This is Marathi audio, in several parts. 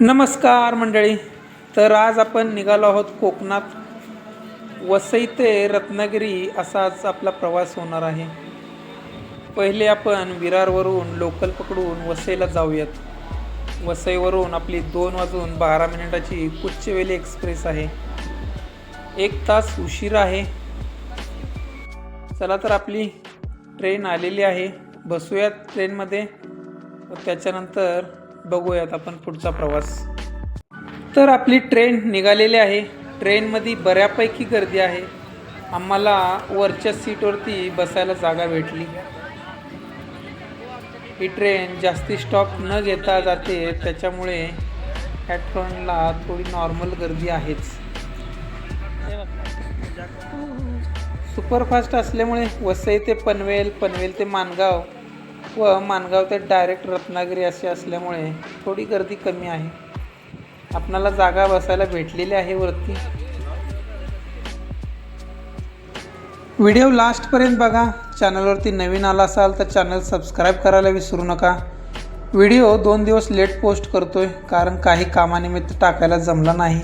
नमस्कार मंडळी तर आज आपण निघालो आहोत कोकणात. वसई ते रत्नागिरी असाच आपला प्रवास होणार आहे. पहिले आपण विरारवरून लोकल पकडून वसईला जाऊयात. वसईवरून आपली दोन वाजून बारा मिनिटाची कुच्चवेली एक्सप्रेस आहे. एक तास उशीर आहे. चला तर आपली ट्रेन आलेली आहे. बसूयात ट्रेनमध्ये. त्याच्यानंतर बघूयात आपण पुढचा प्रवास. तर आपली ट्रेन निघालेली आहे. ट्रेनमध्ये बऱ्यापैकी गर्दी आहे. आम्हाला वरच्या सीटवरती बसायला जागा भेटली. ही ट्रेन जास्ती स्टॉप न घेता जाते. त्याच्यामुळे ह्या ट्रेनला थोडी नॉर्मल गर्दी आहेच. सुपरफास्ट असल्यामुळे वसई ते पनवेल पनवेल ते मानगाव व माणगाव ते डायरेक्ट रत्नागिरी असे असल्यामुळे थोडी गर्दी कमी आहे. आपणाला जागा बसायला भेटलेली आहे वरती. व्हिडिओ लास्टपर्यंत बघा. चॅनलवरती नवीन आला असाल तर चॅनल सबस्क्राईब करायला विसरू नका. व्हिडिओ दोन दिवस लेट पोस्ट करतोय कारण काही कामानिमित्त टाकायला जमला नाही.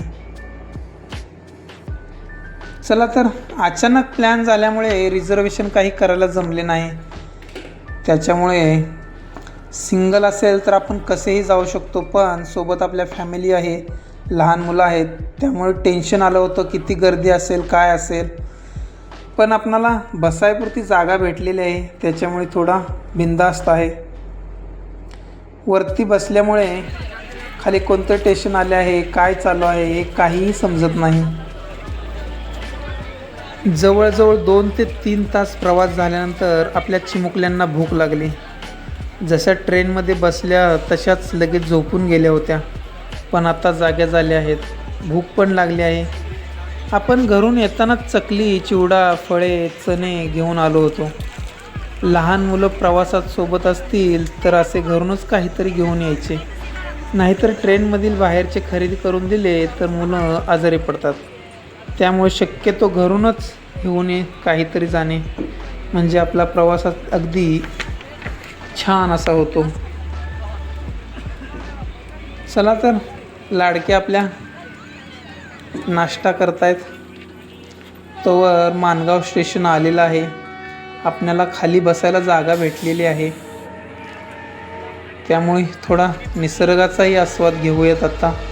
चला तर अचानक प्लॅन झाल्यामुळे रिझर्वेशन काही करायला जमले नाही. त्याच्यामुळे सिंगल असेल तर आपण कसेही जाऊ शकतो पण सोबत आपल्या फॅमिली आहे लहान मुलं आहेत त्यामुळे टेन्शन आलं होतं किती गर्दी असेल काय असेल. पण आपणाला बसायपुरती जागा भेटलेली आहे त्याच्यामुळे थोडा बिंदास्त आहे. वरती बसल्यामुळे खाली कोणतं टेन्शन आले आहे काय चालू आहे हे काहीही समजत नाही. जवळजवळ दोन ते तीन तास प्रवास झाल्यानंतर आपल्या चिमुकल्यांना भूक लागली. जशा ट्रेनमध्ये बसल्या तशाच लगेच झोपून गेल्या होत्या. पण आता जाग्या झाल्या आहेत. भूक पण लागली आहे. आपण घरून येतानाच चकली चिवडा फळे चणे घेऊन आलो होतो. लहान मुलं प्रवासात सोबत असतील तर असे घरूनच काहीतरी घेऊन यायचे. नाहीतर ट्रेनमधील बाहेरचे खरेदी करून दिले तर मुलं आजारी पडतात. त्यामुळे शक्यतो घरूनच घेऊन ये काहीतरी जाणे. म्हणजे आपला प्रवासात अगदी छान असा होतो. चला तर लाडके आपल्या नाश्ता करतायत. तोवर मानगाव स्टेशन आलेलं आहे. आपल्याला खाली बसायला जागा भेटलेली आहे. त्यामुळे थोडा निसर्गाचाही आस्वाद घेऊयात आता.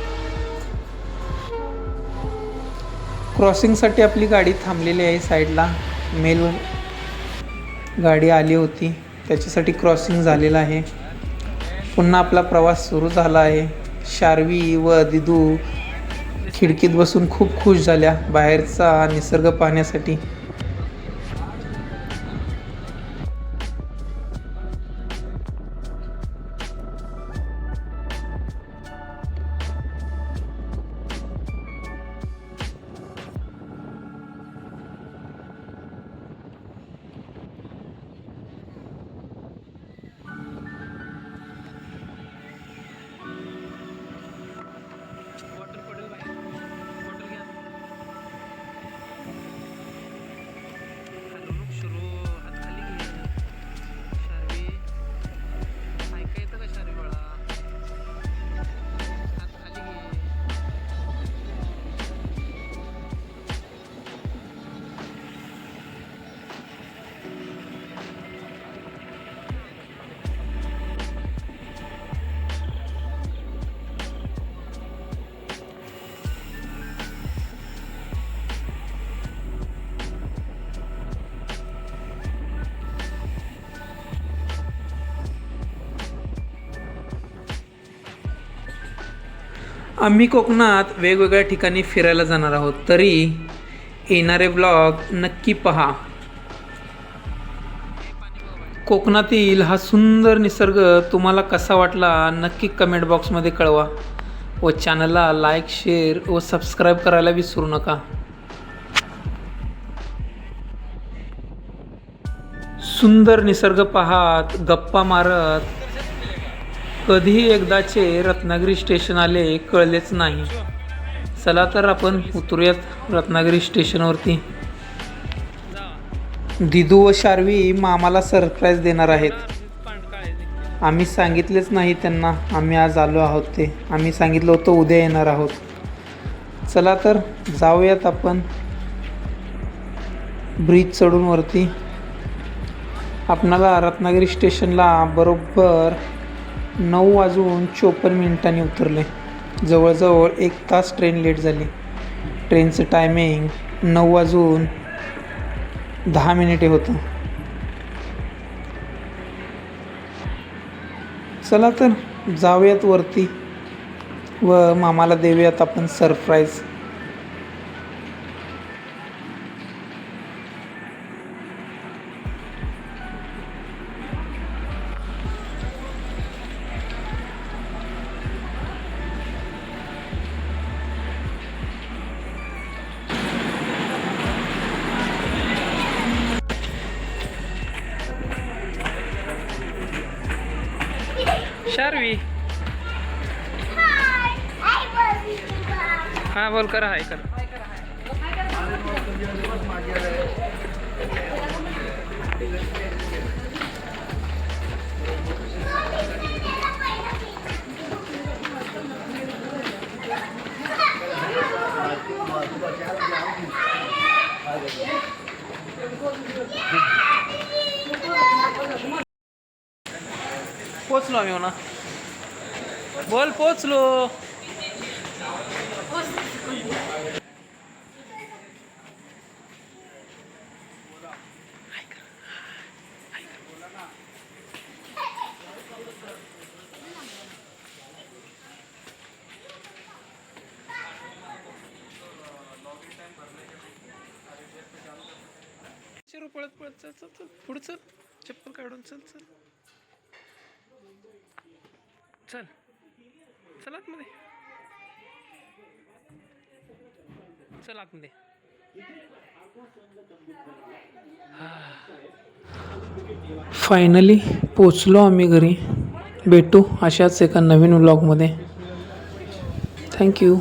क्रॉसिंगसाठी आपली गाडी थांबलेली आहे साईडला. मेल गाडी आली होती. त्याच्यासाठी क्रॉसिंग झालेलं आहे. पुन्हा आपला प्रवास सुरू झाला आहे. शार्वी व दिदू खिडकीत बसून खूप खुश झाल्या. बाहेरचा निसर्ग पाहण्यासाठी. आम्ही कोकणात वेगवेगळ्या ठिकाणी फिरायला जाणार आहोत. तरी येणारे ब्लॉग नक्की पहा. कोकणातील हा सुंदर निसर्ग तुम्हाला कसा वाटला नक्की कमेंट बॉक्समध्ये कळवा. व चॅनलला लाईक शेअर व सबस्क्राईब करायला विसरू नका. सुंदर निसर्ग पाहात गप्पा मारत कधीही एकदाचे रत्नागिरी स्टेशन आले कळलेच नाही. चला तर आपण उतरूयात रत्नागिरी स्टेशनवरती दिदू व शार्वी मामाला सरप्राईज देणार आहेत. आम्ही सांगितलेच नाही त्यांना आम्ही आज आलो आहोत ते. आम्ही सांगितलं होतं उद्या येणार आहोत. चला तर जाऊयात आपण ब्रिज चढून वरती. आपणाला रत्नागिरी स्टेशनला बरोबर नऊ वाजून चोपन्न मिनिटांनी उतरले. जवळजवळ एक तास ट्रेन लेट झाली. ट्रेनचं टायमिंग नऊ वाजून दहा मिनिटे होतं. चला तर जाऊयात वरती व मामाला देऊयात आपण सरप्राईज शार्वी. हां बोल करा हाय कर. पोचलो आम्ही म्हणा. बोल पोचलो चिरू पळत पळत चल चल चल पुढं चल. चप्पल काढून चल चल. चल. चल आतमध्ये. चल आतमध्ये. फायनली पोचलो आम्ही घरी. भेटू अशाच एका नवीन व्लॉगमध्ये थँक्यू